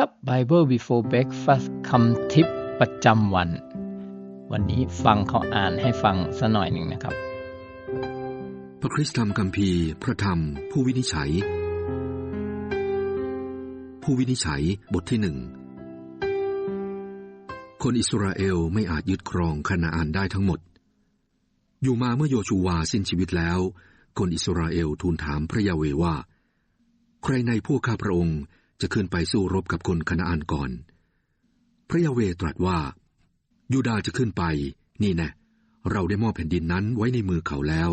ครับ Bible Before Breakfast คำทิปประจำวัน วันนี้ฟังเขาอ่านให้ฟังสัหน่อยหนึ่งนะครับ พระคริสตธรรมคัมภีร์พระธรรม ผู้วินิจฉัย ผู้วินิจฉัยบทที่หนึ่งคนอิสราเอลไม่อาจยึดครองคณาอันได้ทั้งหมด อยู่มาเมื่อโยชูวาสิ้นชีวิตแล้ว คนอิสราเอลทูลถามพระยาเวว่า ใครในพวกข้าพระองค์ จะขึ้นไปสู้รบกับคนคณาอันก่อน พระยาเวตรัสว่า ยูดาจะขึ้นไป นี่แน่เราได้มอบแผ่นดินนั้นไว้ในมือเขาแล้ว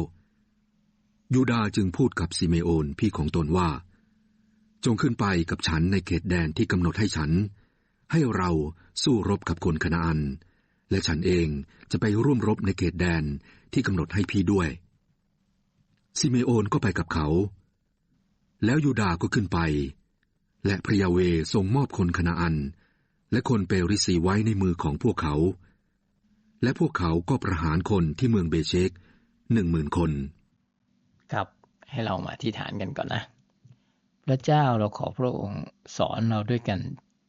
ยูดาจึงพูดกับซิเมโอนพี่ของตนว่า จงขึ้นไปกับฉันในเขตแดนที่กำหนดให้ฉัน ให้เราสู้รบกับคนคณาอัน และฉันเองจะไปร่วมรบในเขตแดนที่กำหนดให้พี่ด้วยซิเมโอนก็ไปกับเขา แล้วยูดาก็ขึ้นไป และพระยาเวทรงมอบคนคณาอัน และคนเปริซีไว้ในมือของพวกเขา และพวกเขาก็ประหารคนที่เมืองเบเชกหนึ่งหมื่นคน ครับให้เรามาที่ฐานกันก่อนนะ พระเจ้าเราขอพระองค์สอนเราด้วยกัน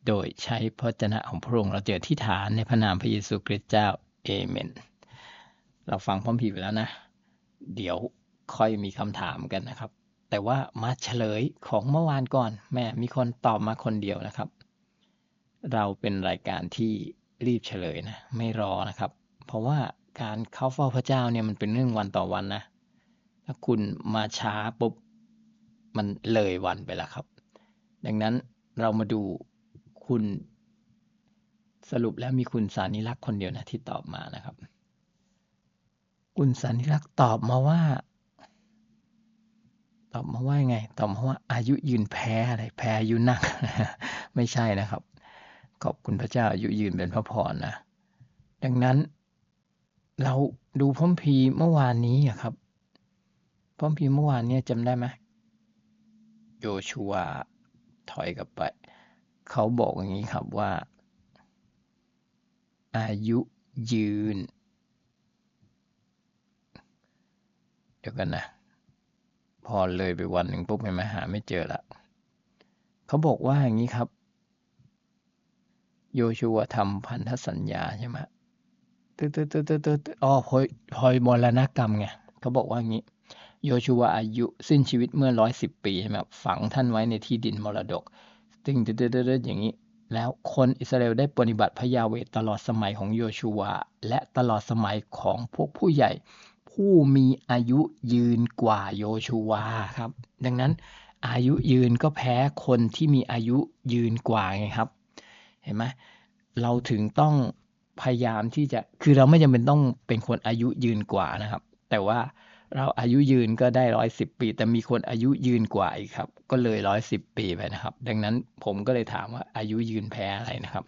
โดยใช้พระเจนะของพระองค์เราเจอที่ฐานในพระนามพระเยซูคริสต์เจ้าเอเมน เราฟังพร้อมพีไปแล้วนะ เดี๋ยวค่อยมีคำถามกันนะครับ แต่ว่ามาเฉลยของเมื่อวานก่อนแม่มีคนตอบมาคนเดียวนะครับ เราเป็นรายการที่รีบเฉลยนะ ไม่รอนะครับ เพราะว่าการเข้าเฝ้าพระเจ้าเนี่ยมันเป็นเรื่องวันต่อวันนะ ถ้าคุณมาช้าปุ๊บมันเลยวันไปแล้วครับ ดังนั้นเรามาดูคุณสรุปแล้วมีคุณสานิลักษ์คนเดียวนะที่ตอบมานะครับ คุณสานิลักษ์ตอบมาว่า ตอบมาว่าไง ตอบมาว่าอายุยืนแพ้อะไรแพ้อายุนัก ไม่ใช่นะครับ ขอบคุณพระเจ้าอายุยืนเป็นพระพรนะ ดังนั้น เราดูพร้อมพีเมื่อวานนี้ครับพร้อมพีเมื่อวานนี้จำได้ไหมโยชัวถอยกลับไป เขาบอกอย่างนี้ครับว่า อายุยืน เดี๋ยวกันนะ พอเลยไปวันหนึ่งปุ๊บเห็นไหมหาไม่เจอละเขาบอกว่าอย่างนี้ครับ โยชัวทำพันธสัญญาใช่ไหมตึ๊ดตึ๊ดตึ๊ดตึ๊ดตึ๊ดอ๋อพอยพอยมรณกรรมไงเขาบอกว่างี้ โยชัวอายุสิ้นชีวิตเมื่อร้อยสิบปีใช่ไหมฝังท่านไว้ในที่ดินมรดกตึ๊ดตึ๊ดตึ๊ดตึ๊ดอย่างนี้ แล้วคนอิสราเอลได้ปฏิบัติพระยาเวตลอดสมัยของโยชัวและตลอดสมัยของพวกผู้ใหญ่ ผู้มีอายุยืนกว่าโยชัวครับ ดังนั้นอายุยืนก็แพ้คนที่มีอายุยืนกว่าไงครับ เห็นไหมเราถึงต้องพยายามที่จะคือเราไม่จำเป็นต้องเป็นคนอายุยืนกว่านะครับ แต่ว่าเราอายุยืนก็ได้ร้อยสิบปี แต่มีคนอายุยืนกว่าอีกครับ ก็เลยร้อยสิบปีไปนะครับ ดังนั้นผมก็เลยถามว่าอายุยืนแพ้อะไรนะครับ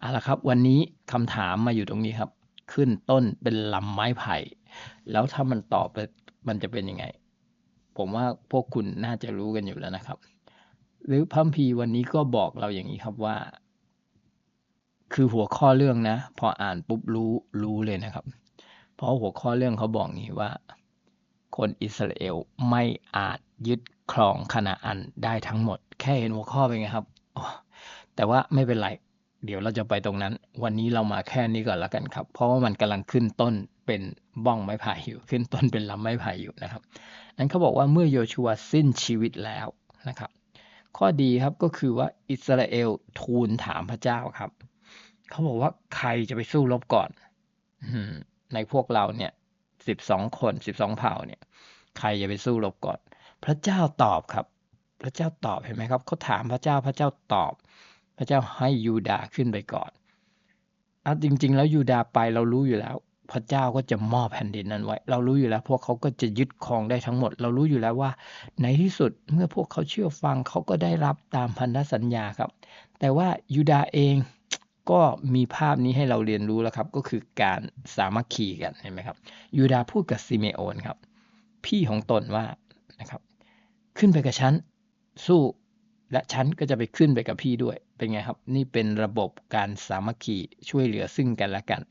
เอาละครับ วันนี้คำถามมาอยู่ตรงนี้ครับ ขึ้นต้นเป็นลำไม้ไผ่ แล้วถ้ามันตอบไปมันจะเป็นยังไง ผมว่าพวกคุณน่าจะรู้กันอยู่แล้วนะครับ หรือพัมพีวันนี้ก็บอกเราอย่างนี้ครับว่า คือหัวข้อเรื่องนะ พออ่านปุ๊บรู้รู้เลยนะครับ เพราะหัวข้อเรื่องเขาบอกงี้ว่า คนอิสราเอลไม่อาจยึดครองคณาอันได้ทั้งหมด แค่เห็นหัวข้อเป็นไงครับแต่ว่าไม่เป็นไร เดี๋ยวเราจะไปตรงนั้น วันนี้เรามาแค่นี้ก่อนล้วกันครับ เพราะว่ามันกำลังขึ้นต้นเป็นบ้องไม้ไผ่อยู่ ขึ้นต้นเป็นลำไม้ไผ่อยู่นะครับ นั้นเขาบอกว่าเมื่อโยชัวสิ้นชีวิตแล้วนะครับ ข้อดีครับก็คือว่าอิสราเอลทูลถามพระเจ้าครับ เขาบอกว่าใครจะไปสู้รบก่อนในพวกเราเนี่ยสิบสองคนสิบสองเผ่าเนี่ย ใครจะไปสู้รบก่อน พระเจ้าตอบครับ พระเจ้าตอบเห็นไหมครับเขาถามพระเจ้าพระเจ้าตอบ พระเจ้าให้ยูดาขึ้นไปก่อนอะจริง ๆ แล้วยูดาไปเรารู้อยู่แล้ว พระเจ้าก็จะมอบแผ่นดินนั้นไว้ เรารู้อยู่แล้ว พวกเขาก็จะยึดครองได้ทั้งหมด เรารู้อยู่แล้วว่า ในที่สุดเมื่อพวกเขาเชื่อฟังเขาก็ได้รับตามพันธสัญญาครับ แต่ว่ายูดาเองก็มีภาพนี้ให้เราเรียนรู้แล้วครับ ก็คือการสามัคคีกันเห็นไหมครับยูดาพูดกับซิเมโอนครับ พี่ของตนว่านะครับ ขึ้นไปกับฉันสู้และฉันก็จะไปขึ้นไปกับพี่ด้วย เป็นไงครับ นี่เป็นระบบการสามัคคีช่วยเหลือซึ่งกันและกัน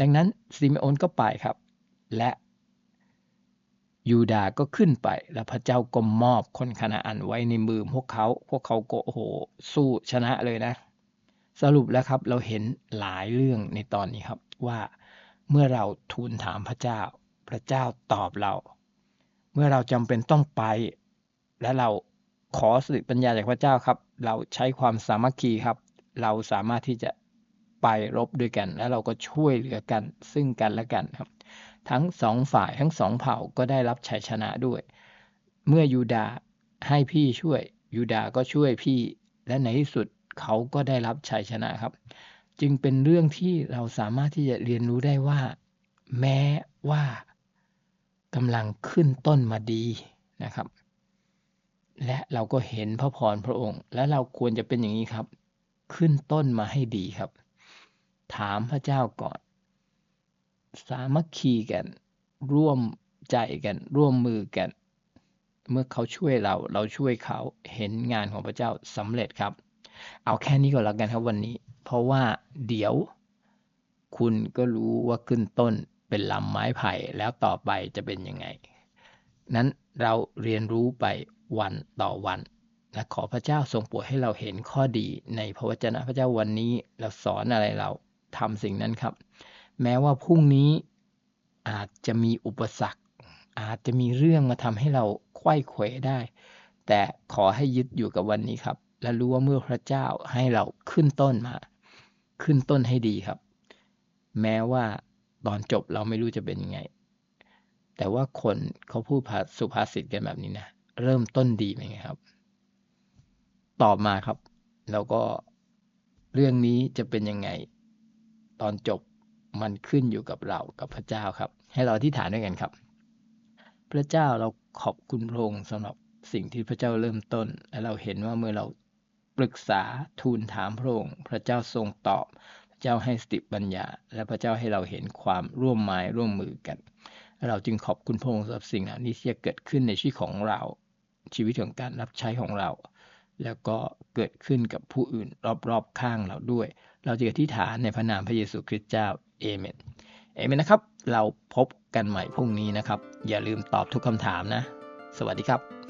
ดังนั้นซิเมโอนก็ไปครับ และยูดาก็ขึ้นไป แล้วพระเจ้าก็มอบคนคานาอันไว้ในมือพวกเขา พวกเขาก็โอ้โหสู้ชนะเลยนะ สรุปแล้วครับเราเห็นหลายเรื่องในตอนนี้ครับว่าเมื่อเราทูลถามพระเจ้า พระเจ้าตอบเรา เมื่อเราจำเป็นต้องไป และเรา ขอสติปัญญาจากพระเจ้าครับ เราใช้ความสามัคคีครับ เราสามารถที่จะไปรบด้วยกัน แล้วเราก็ช่วยเหลือกันซึ่งกันและกันครับ ทั้งสองฝ่ายทั้งสองเผ่าก็ได้รับชัยชนะด้วย เมื่อยูดาให้พี่ช่วยยูดาก็ช่วยพี่ และในที่สุดเขาก็ได้รับชัยชนะครับ จึงเป็นเรื่องที่เราสามารถที่จะเรียนรู้ได้ว่า แม้ว่ากำลังขึ้นต้นมาดีนะครับ และเราก็เห็นพระพรพระองค์ และเราควรจะเป็นอย่างนี้ครับ ขึ้นต้นมาให้ดีครับ ถามพระเจ้าก่อน สามัคคีกัน ร่วมใจกัน ร่วมมือกัน เมื่อเขาช่วยเรา เราช่วยเขาเห็นงานของพระเจ้าสำเร็จครับ เอาแค่นี้ก่อนแล้วกันครับวันนี้ เพราะว่าเดี๋ยวคุณก็รู้ว่าขึ้นต้นเป็นลำไม้ไผ่แล้วต่อไปจะเป็นยังไง นั้นเราเรียนรู้ไป วันต่อวันและขอพระเจ้าทรงโปรดให้เราเห็นข้อดีในพระวจนะพระเจ้าวันนี้เราสอนอะไรเราทำสิ่งนั้นครับ แม้ว่าพรุ่งนี้อาจจะมีอุปสรรค อาจจะมีเรื่องมาทำให้เราไขว้เขวได้ แต่ขอให้ยึดอยู่กับวันนี้ครับ และรู้ว่าเมื่อพระเจ้าให้เราขึ้นต้นมา ขึ้นต้นให้ดีครับ แม้ว่าตอนจบเราไม่รู้จะเป็นยังไง แต่ว่าคนเขาพูดภาสุภาษิตกันแบบนี้นะ เริ่มต้นดีเป็นไงครับ ตอบมาครับ แล้วก็เรื่องนี้จะเป็นยังไง ตอนจบมันขึ้นอยู่กับเรากับพระเจ้าครับ ให้เราที่ฐานด้วยกันครับ พระเจ้าเราขอบคุณพระองค์สำหรับสิ่งที่พระเจ้าเริ่มต้น และเราเห็นว่าเมื่อเราปรึกษาทูลถามพระองค์พระเจ้าทรงตอบ พระเจ้าให้สติปัญญา และพระเจ้าให้เราเห็นความร่วมไม้ร่วมมือกัน เราจึงขอบคุณพระองค์สำหรับสิ่งเหล่านี้ที่จะเกิดขึ้นในชีวิตของเรา ชีวิตของการรับใช้ของเรา แล้วก็เกิดขึ้นกับผู้อื่นรอบๆข้างเราด้วย เราจะอธิษฐานในพระนามพระเยซูคริสต์เจ้าเอเมนเอเมนนะครับ เราพบกันใหม่พรุ่งนี้นะครับ อย่าลืมตอบทุกคำถามนะ สวัสดีครับ